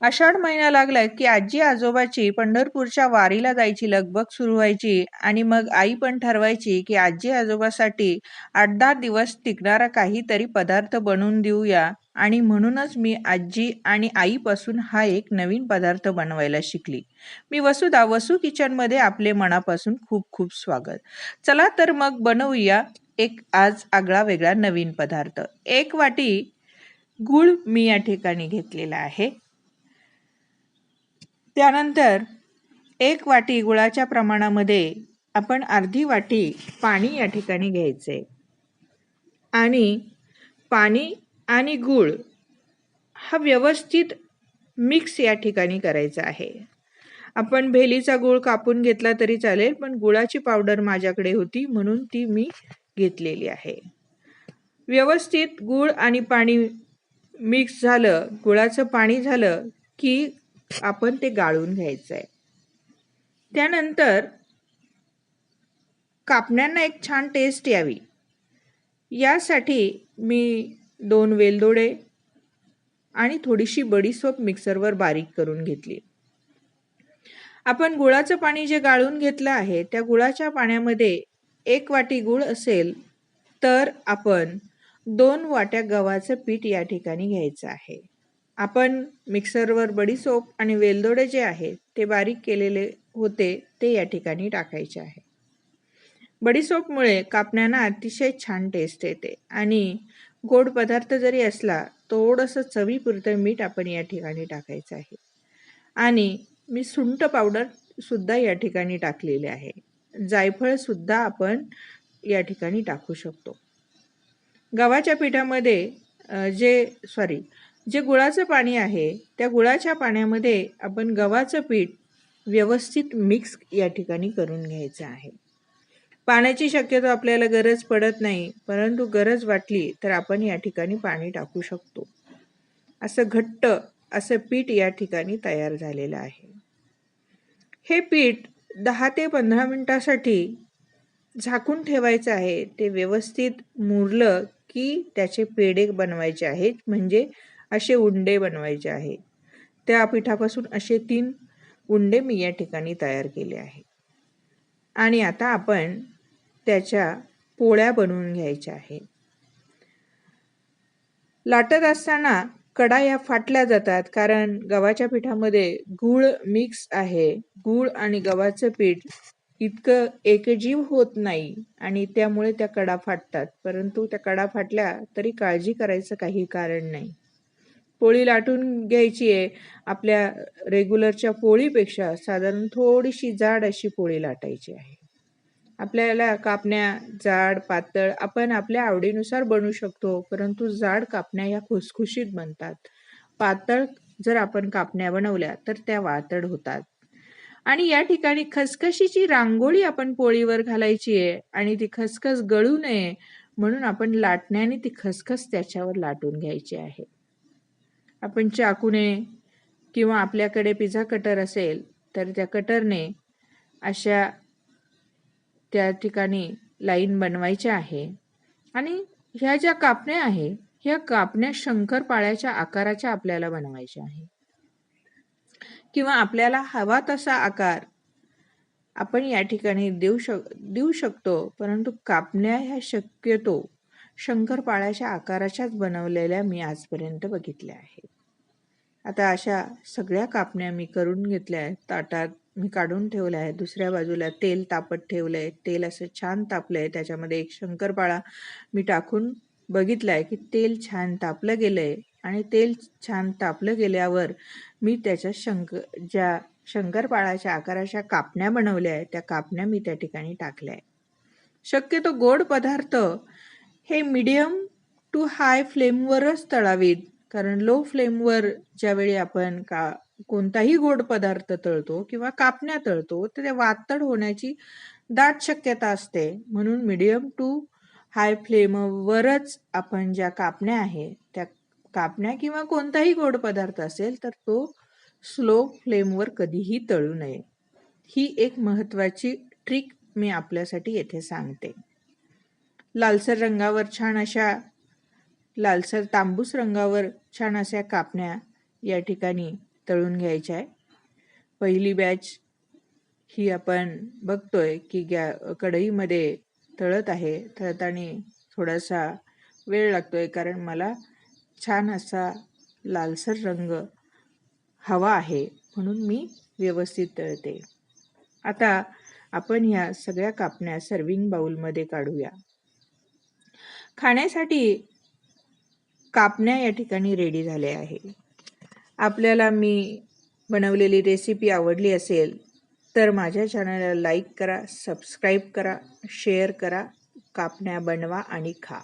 आषाढ महिना लागला की आजी आजोबाची पंढरपूरच्या वारीला जायची लगबग सुरू व्हायची आणि मग आई पण ठरवायची की आजी आजोबासाठी आठ दहा दिवस टिकणारा काहीतरी पदार्थ बनवून देऊया. आणि म्हणूनच मी आजी आणि आईपासून हा एक नवीन पदार्थ बनवायला शिकली. मी वसुधा वसू किचनमध्ये आपले मनापासून खूप खूप स्वागत. चला तर मग बनवूया एक आज आगळा वेगळा नवीन पदार्थ. एक वाटी गूळ मी या ठिकाणी घेतलेला आहे. त्यानंतर एक वाटी गुळाच्या प्रमाणामध्ये आपण अर्धी वाटी पाणी या ठिकाणी घ्यायचे. आणि पाणी आणि गूळ हा व्यवस्थित मिक्स या ठिकाणी करायचा आहे. आपण भेलीचा गूळ कापून घेतला तरी चालेल पण गुळाची पावडर माझ्याकडे होती म्हणून ती मी घेतलेली आहे. व्यवस्थित गूळ आणि पाणी मिक्स झालं गुळाचं पाणी झालं की आपण ते गाळून घ्यायचं आहे त्यानंतर कापण्यांना एक छान टेस्ट यावी. यासाठी मी दोन वेलदोडे आणि थोडीशी बडीसोप मिक्सरवर बारीक करून घेतली. आपण गुळाचं पाणी जे गाळून घेतलं आहे त्या गुळाच्या पाण्यामध्ये एक वाटी गूळ असेल तर आपण दोन वाट्या गव्हाचं पीठ या ठिकाणी घ्यायचं आहे. आपण मिक्सरवर बडीसोप आणि वेलदोडे जे आहे ते बारीक केलेले होते ते या ठिकाणी टाकायचे आहे. बडीसोपमुळे कापण्यांना अतिशय छान टेस्ट येते आणि गोड पदार्थ जरी असला थोडंसं चवीपुरतं मीठ आपण या ठिकाणी टाकायचं आहे. आणि मी सुंट पावडर सुद्धा या ठिकाणी टाकलेले आहे. जायफळ सुद्धा आपण या ठिकाणी टाकू शकतो. गव्हाच्या पिठामध्ये जे सॉरी जे गुळाचं पाणी आहे त्या गुळाच्या पाण्यामध्ये आपण गव्हाचं पीठ व्यवस्थित मिक्स या ठिकाणी करून घ्यायचं आहे. पाण्याची शक्यतो आपल्याला गरज पडत नाही परंतु गरज वाटली तर आपण या ठिकाणी पाणी टाकू शकतो. असं घट्ट असं पीठ या ठिकाणी तयार झालेलं आहे. हे पीठ दहा ते पंधरा मिनटासाठी झाकून ठेवायचं आहे. ते व्यवस्थित मुरलं की त्याचे पेढे बनवायचे आहेत. म्हणजे असे उंडे बनवायचे आहे. त्या पिठापासून असे तीन उंडे मी या ठिकाणी तयार केले आहे. आणि आता आपण त्याच्या पोळ्या बनवून घ्यायच्या आहे. लाटत असताना कडा या फाटल्या जातात कारण गव्हाच्या पिठामध्ये गूळ मिक्स आहे. गूळ आणि गव्हाचं पीठ इतकं एकजीव होत नाही आणि त्यामुळे त्या कडा फाटतात. परंतु त्या कडा फाटल्या तरी काळजी करायचं काही कारण नाही. पोळी लाटून घ्यायची आहे. आपल्या रेग्युलरच्या पोळीपेक्षा साधारण थोडीशी जाड अशी पोळी लाटायची आहे. आपल्याला कापण्या जाड पातळ आपण आपल्या आवडीनुसार बनवू शकतो परंतु जाड कापण्या या खुसखुशीत बनतात. पातळ जर आपण कापण्या बनवल्या तर त्या वातड होतात. आणि या ठिकाणी खसखशीची रांगोळी आपण पोळीवर घालायची आहे आणि ती खसखस गळू नये म्हणून आपण लाटण्याने ती खसखस त्याच्यावर लाटून घ्यायची आहे. आपण चाकूने किंवा आपल्याकडे पिझ्झा कटर असेल तर त्या कटरने अशा त्या ठिकाणी लाईन बनवायच्या आहे. आणि ह्या ज्या कापण्या आहे ह्या कापण्या शंकरपाळ्याच्या आकाराच्या आपल्याला बनवायच्या आहे. किंवा आपल्याला हवा तसा आकार आपण या ठिकाणी देऊ शक देऊ शकतो परंतु कापण्या ह्या शक्यतो शंकरपाळ्याच्या आकाराच्याच बनवलेल्या मी आजपर्यंत बघितल्या आहेत. आता अशा सगळ्या कापण्या मी करून घेतल्या आहेत. ताटात मी काढून ठेवल्या आहे दुसऱ्या बाजूला तेल तापत ठेवलं आहे तेल असं छान तापलं आहे त्याच्यामध्ये एक शंकरपाळा मी टाकून बघितलं आहे की तेल छान तापलं गेलं आहे आणि तेल छान तापलं गेल्यावर मी त्याच्या शंक ज्या शंकरपाळाच्या आकाराच्या कापण्या बनवल्या आहेत त्या कापण्या मी त्या ठिकाणी टाकल्या आहे शक्यतो गोड पदार्थ हे मीडियम टू हाय फ्लेमवरच तळावीत. कारण लो फ्लेमवर ज्यावेळी आपण का कोणताही गोड पदार्थ तळतो किंवा कापण्या तळतो तर ते वातड होण्याची दाट शक्यता असते. म्हणून मीडियम टू हाय फ्लेमवरच आपण ज्या कापण्या आहे त्या कापण्या किंवा कोणताही गोड पदार्थ असेल तर तो स्लो फ्लेमवर कधीही तळू नये. ही एक महत्त्वाची ट्रिक मी आपल्यासाठी येथे सांगते. लालसर रंगावर छान अशा लालसर तांबूस रंगावर छान अशा कापण्या या ठिकाणी तळून घ्यायच्या आहे. पहिली बॅच ही आपण बघतोय की गॅ कढईमध्ये तळत आहे. तळताना थोडासा वेळ लागतोय कारण मला छान असा लालसर रंग हवा आहे म्हणून मी व्यवस्थित तळते. आता आपण ह्या सगळ्या कापण्या सर्विंग बाउलमध्ये काढूया. खाण्यासाठी कापण्या या ठिकाणी रेडी झाल्या आहे. आपल्याला मी बनवलेली रेसिपी आवडली असेल तर माझ्या चॅनलला लाईक करा सबस्क्राईब करा शेअर करा कापण्या बनवा आणि खा.